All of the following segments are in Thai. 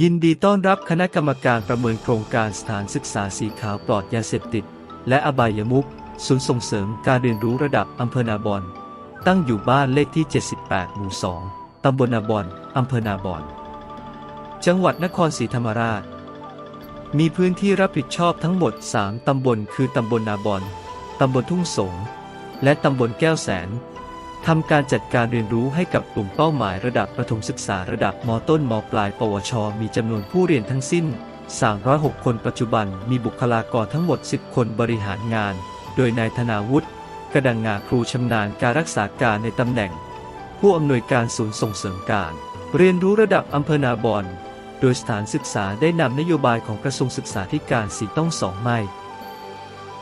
ยินดีต้อนรับคณะกรรมการประเมินโครงการสถานศึกษาสีขาวปลอดยาเสพติด และอบายมุขศูนย์ส่งเสริมการเรียนรู้ระดับอำเภอนาบอนตั้งอยู่บ้านเลขที่ 78 หมู่ 2 ตำบลนาบอนอำเภอนาบอน จังหวัดนครศรีธรรมราช มีพื้นที่รับผิดชอบทั้งหมด 3 ตำบลคือตำบลนาบอน ตำบลทุ่งสง และตำบลแก้วแสน ทำการจัดการเรียนรู้ให้กับกลุ่มเป้าหมายระดับประถมศึกษาระดับมต้นมปลาย ปวช มีจำนวนผู้เรียนทั้งสิ้น 306 คนปัจจุบันมีบุคลากรทั้งหมด 10 คนบริหารงาน โดยนายธนาวุฒิกระดังงาครูชำนาญการรักษาการในตำแหน่ง ผู้อำนวยการศูนย์ส่งเสริมการ เรียนรู้ระดับอำเภอนาบอนโดยสถานศึกษาได้นำนโยบายของกระทรวงศึกษาธิการสีต้องสองไม่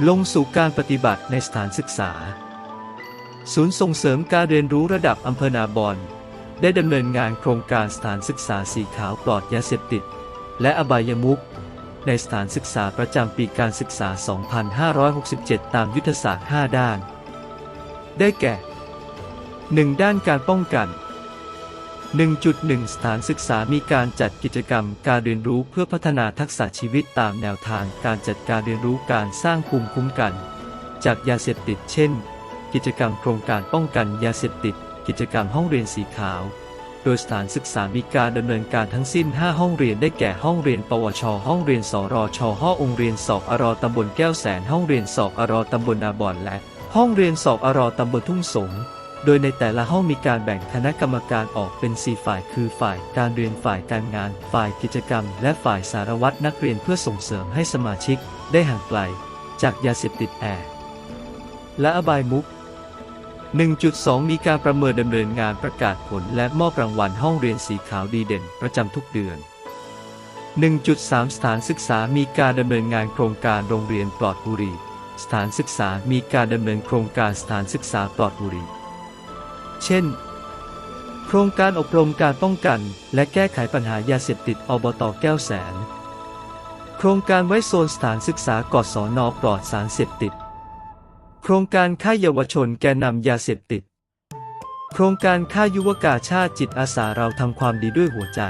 ลงสู่การปฏิบัติในสถานศึกษา ศูนย์ส่งเสริมการเรียนรู้ระดับอำเภอนาบอนได้ดำเนินงานโครงการสถานศึกษาสีขาวปลอดยาเสพติด และอบายมุขในสถานศึกษาประจำปีการศึกษา 2567 ตามยุทธศาสตร์ 5 ด้าน ได้แก่ 1. ด้านการป้องกัน 1.1 สถานศึกษามีการจัดกิจกรรมการเรียนรู้เพื่อพัฒนาทักษะชีวิตตามแนวทางการจัดการเรียนรู้การสร้างภูมิคุ้มกัน จากยาเสพติดเช่น กิจกรรมโครงการป้องกันยาเสพติด กิจกรรมห้องเรียนสีขาว โดยสถานศึกษามีการดำเนินการทั้งสิ้น 5 ห้องเรียนได้แก่ห้องเรียน ปวช ห้องเรียนสรช ห้ององค์เรียนสอบอรตำบลแก้วแสน ห้องเรียนสอบอรตำบลนาบอนและ ห้องเรียนสอบอรตำบลทุ่งสงโดยในแต่ละห้องมีการแบ่งคณะกรรมการออกเป็น 4 ฝ่าย คือฝ่ายการเรียนฝ่ายการงาน ฝ่ายกิจกรรม และฝ่ายสารวัตรนักเรียนเพื่อส่งเสริมให้สมาชิก ได้ห่างไกล จากยาเสพติดแอร์และอบายมุข 1.2 มีการประเมินดำเนินงานประกาศผล และมอบรางวัลห้องเรียนสีขาวดีเด่น ประจำทุกเดือน 1.3 สถานศึกษามีการดำเนินงานโครงการโรงเรียนปลอดบุหรี่สถานศึกษามีการดำเนินโครงการสถานศึกษาปลอดบุหรี่เช่น โครงการอบรมการป้องกัน และแก้ไขปัญหายาเสพติดอบตแก้วแสน โครงการไว้โซนสถานศึกษากศนปลอดสารเสพติด โครงการค่ายเยาวชนแกนนำยาเสพติด โครงการค่ายยุวกาชาติจิตอาสาเราทำความดีด้วยหัวใจ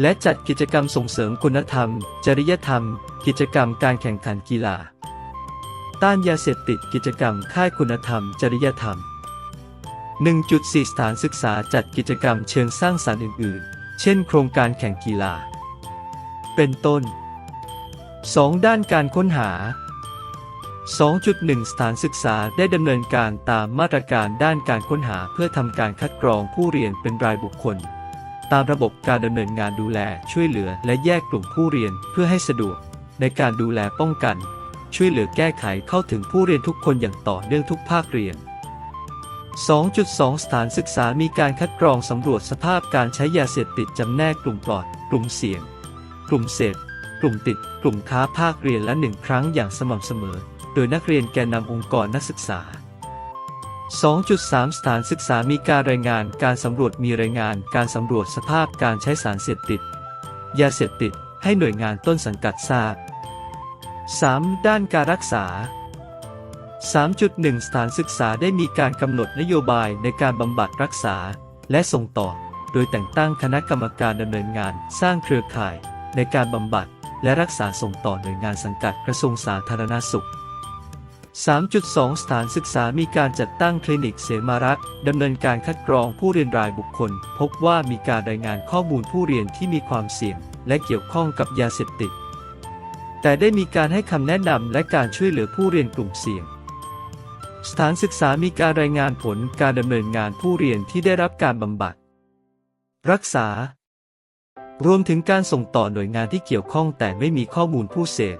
และจัดกิจกรรมส่งเสริมคุณธรรม จริยธรรม กิจกรรมการแข่งขันกีฬา ต้านยาเสพติดกิจกรรมค่ายคุณธรรม จริยธรรม 1.4 สถานศึกษาจัดกิจกรรมเชิงสร้างสรรค์อื่น ๆ เช่น โครงการแข่งกีฬา เป็นต้น 2. ด้านการค้นหา 2.1 สถานศึกษาได้ดำเนินการตามมาตรการด้านการค้นหาเพื่อทำการคัดกรองผู้เรียนเป็นรายบุคคล ตามระบบการดำเนินงานดูแลช่วยเหลือและแยกกลุ่มผู้เรียนเพื่อให้สะดวก ในการดูแลป้องกัน ช่วยเหลือแก้ไขเข้าถึงผู้เรียนทุกคนอย่างต่อเนื่องทุกภาคเรียน 2.2 สถานศึกษามีการคัดกรองสำรวจสภาพการใช้ยาเสพติดจำแนกกลุ่มปลอด กลุ่มเสี่ยง กลุ่มเสพ กลุ่มติด กลุ่มค้าภาคเรียนละหนึ่งครั้งอย่างสม่ำเสมอ โดยนักเรียนแกนนำองค์กรนักศึกษา 2.3 สถานศึกษามีการรายงานการสำรวจมีรายงานการสำรวจสภาพการใช้สารเสพติด ยาเสพติด ให้หน่วยงานต้นสังกัดทราบ 3. ด้านการรักษา 3.1 สถานศึกษาได้มีการกำหนดนโยบายในการบำบัดรักษา และส่งต่อ โดยแต่งตั้งคณะกรรมการดำเนินงานสร้างเครือข่าย ในการบำบัดและรักษาส่งต่อหน่วยงานสังกัดกระทรวงสาธารณสุข 3.2 สถานศึกษามีการจัดตั้งคลินิกเสมารักษ์ดำเนินการคัดกรองผู้เรียนรายบุคคล พบว่ามีการรายงานข้อมูลผู้เรียนที่มีความเสี่ยง และเกี่ยวข้องกับยาเสพติด แต่ได้มีการให้คำแนะนำและการช่วยเหลือผู้เรียนกลุ่มเสี่ยง สถานศึกษามีการรายงานผลการดำเนินงานผู้เรียนที่ได้รับการบำบัด รักษา รวมถึงการส่งต่อหน่วยงานที่เกี่ยวข้องแต่ไม่มีข้อมูลผู้เสพ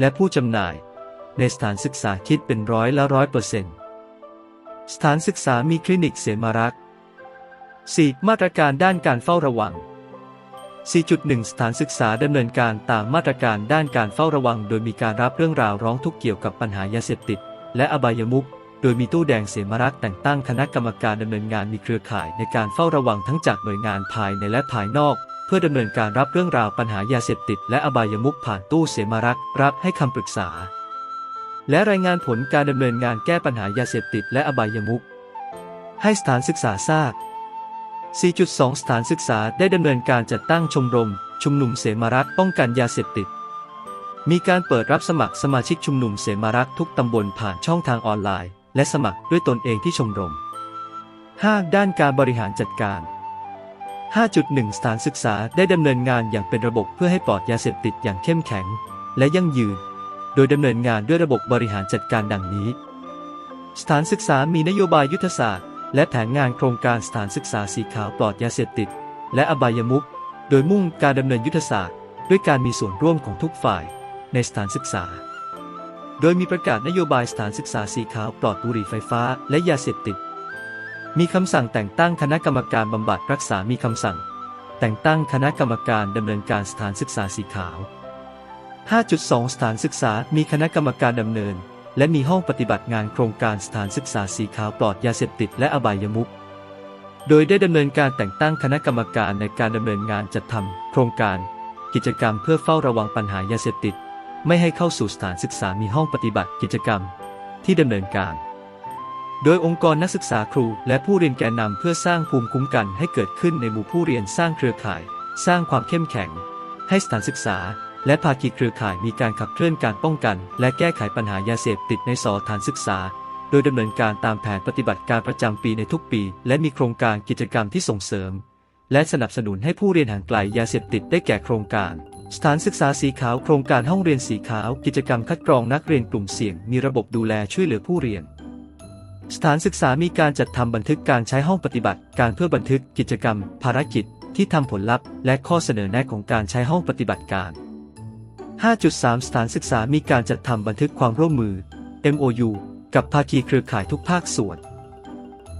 และผู้จำหน่าย ในสถานศึกษาคิดเป็นร้อยละร้อยเปอร์เซ็นต์สถานศึกษามีคลินิกเสมารักษ์ 4. มาตรการด้านการเฝ้าระวัง 4.1 สถานศึกษาดำเนินการตามมาตรการด้านการเฝ้าระวัง โดยมีการรับเรื่องราวร้องทุกข์เกี่ยวกับปัญหายาเสพติด และอบายมุขโดยมีตู้แดงเสมารักษ์แต่งตั้งคณะกรรมการดำเนินงานมีเครือข่ายในการเฝ้าระวังทั้งจากหน่วยงานภายในและภายนอก เพื่อดำเนินการรับเรื่องราวปัญหายาเสพติด และอบายมุขผ่านตู้เสมารักษ์รับให้คำปรึกษา และรายงานผลการดำเนินงานแก้ปัญหายาเสพติดและอบายมุขให้สถานศึกษาทราบ 4.2 สถานศึกษาได้ดำเนินการจัดตั้งชมรม ชุมนุมเสมารักป้องกันยาเสพติด มีการเปิดรับสมัครสมาชิกชุมนุมเสมารักทุกตำบลผ่านช่องทางออนไลน์ และสมัครด้วยตนเองที่ชมรม 5. ด้านการบริหารจัดการ 5.1 สถานศึกษาได้ดำเนินงานอย่างเป็นระบบเพื่อให้ปลอดยาเสพติดอย่างเข้มแข็ง และยั่งยืน โดยดำเนินงานด้วยระบบบริหารจัดการดังนี้ สถานศึกษามีนโยบายยุทธศาสตร์ และแผนงานโครงการสถานศึกษาสีขาวปลอดยาเสพติด และอบายมุขโดยมุ่งการดำเนินยุทธศาสตร์ ด้วยการมีส่วนร่วมของทุกฝ่าย ในสถานศึกษา โดยมีประกาศนโยบายสถานศึกษาสีขาวปลอดบุหรี่ไฟฟ้า และยาเสพติด มีคำสั่งแต่งตั้งคณะกรรมการบำบัดรักษามีคำสั่ง แต่งตั้งคณะกรรมการดำเนินการสถานศึกษาสีขาว 5.2 สถานศึกษา มีคณะกรรมการดำเนิน และมีห้องปฏิบัติงานโครงการสถานศึกษาสีขาวปลอดยาเสพติดและอบายมุขโดยได้ดำเนินการแต่งตั้งคณะกรรมการในการดำเนินงานจัดทำโครงการ กิจกรรมเพื่อเฝ้าระวังปัญหายาเสพติด ไม่ให้เข้าสู่สถานศึกษามีห้องปฏิบัติกิจกรรม ที่ดำเนินการ โดยองค์กรนักศึกษาครู และผู้เรียนแกนนำเพื่อสร้างภูมิคุ้มกันให้เกิดขึ้นในหมู่ผู้เรียนสร้างเครือข่าย สร้างความเข้มแข็ง ให้สถานศึกษา และภาคีเครือข่ายมีการขับเคลื่อนการป้องกัน และแก้ไขปัญหายาเสพติดในสถานศึกษา โดยดำเนินการตามแผนปฏิบัติการประจำปีในทุกปี และมีโครงการกิจกรรมที่ส่งเสริม และสนับสนุนให้ผู้เรียนห่างไกลยาเสพติดได้แก่โครงการ สถานศึกษาสีขาวโครงการห้องเรียนสีขาว กิจกรรมคัดกรองนักเรียนกลุ่มเสี่ยง มีระบบดูแลช่วยเหลือผู้เรียนสถานศึกษามีการจัดทำบันทึกการใช้ห้องปฏิบัติการเพื่อบันทึกกิจกรรม ภารกิจ ที่ทำผลลัพธ์ และข้อเสนอแนะของการใช้ห้องปฏิบัติการ 5.3 สถานศึกษามีการจัดทำบันทึกความร่วมมือ MOU กับภาคีเครือข่ายทุกภาคส่วน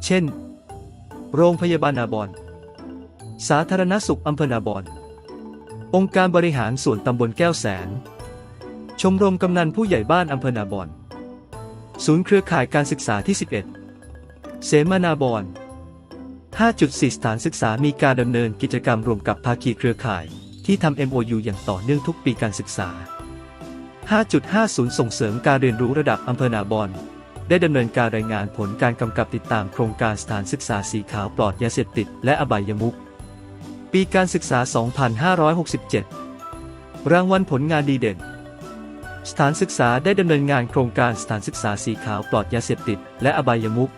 เช่น โรงพยาบาลนาบอน สาธารณสุขอำเภอนาบอน องค์การบริหารส่วนตำบลแก้วแสน ชมรมกำนันผู้ใหญ่บ้านอำเภอนาบอน ศูนย์เครือข่ายการศึกษาที่ 11 เสมานาบอน 5.4 สถานศึกษามีการดำเนินกิจกรรมรวมกับภาคีเครือข่าย ที่ทำ MOU อย่างต่อเนื่องทุกปีการศึกษา 5.50 ส่งเสริมการเรียนรู้ระดับอำเภอนาบอนได้ดำเนินการรายงานผลการกำกับติดตามโครงการสถานศึกษาสีขาวปลอดยาเสพติด และอบายมุขปีการศึกษา 2567 รางวัลผลงานดีเด่น สถานศึกษาได้ดำเนินงานโครงการสถานศึกษาสีขาวปลอดยาเสพติด และอบายมุข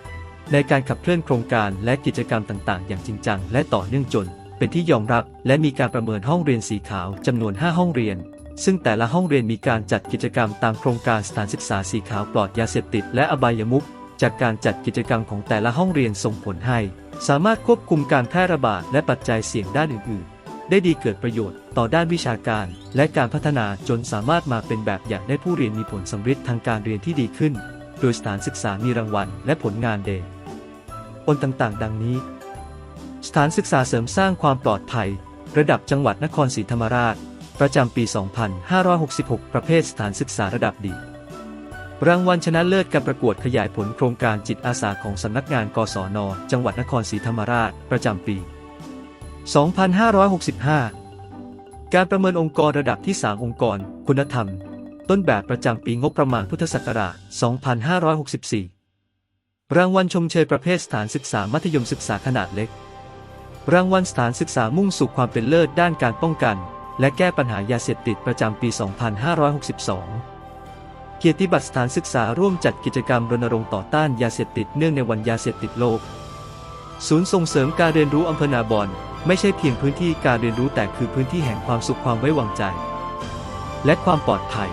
ในการขับเคลื่อนโครงการและกิจกรรมต่าง ๆ อย่างจริงจังและต่อเนื่องจน เป็นที่ยอมรับและมีการประเมินห้องเรียนสีขาวจำนวน 5 ห้องเรียน ซึ่งแต่ละห้องเรียนมีการจัดกิจกรรมตามโครงการสถานศึกษาสีขาวปลอดยาเสพติดและอบายมุขจากการจัดกิจกรรมของแต่ละห้องเรียนส่งผลให้ สามารถควบคุมการแพร่ระบาดและปัจจัยเสี่ยงด้านอื่น ๆ ได้ดีเกิดประโยชน์ต่อด้านวิชาการ และการพัฒนาจนสามารถมาเป็นแบบอย่างได้ผู้เรียนมีผลสำฤทธิ์ทางการเรียนที่ดีขึ้น โดยสถานศึกษามีรางวัลและผลงานเดชผลต่างๆ ดังนี้ สถานศึกษาเสริมสร้างความปลอดภัย ระดับจังหวัดนครศรีธรรมราช ประจำปี 2566 ประเภทสถานศึกษาระดับดี รางวัลชนะเลิศการประกวดขยายผลโครงการจิตอาสาของสำนักงานกศน จังหวัดนครศรีธรรมราช ประจำปี 2565 การประเมินองค์กรระดับที่ 3 องค์กร คุณธรรม ต้นแบบประจำปีงบประมาณพุทธศักราช 2564 รางวัลชมเชยประเภทสถานศึกษามัธยมศึกษาขนาดเล็ก รางวัลสถานศึกษามุ่งสู่ความเป็นเลิศด้านการป้องกัน และแก้ปัญหายาเสพติดประจำปี 2562 เกียรติบัตรสถานศึกษาร่วมจัดกิจกรรมรณรงค์ต่อต้านยาเสพติดเนื่องในวันยาเสพติดโลก ศูนย์ส่งเสริมการเรียนรู้อำเภอนาบอนไม่ใช่เพียงพื้นที่การเรียนรู้แต่คือพื้นที่แห่งความสุขความไว้วางใจ และความปลอดภัย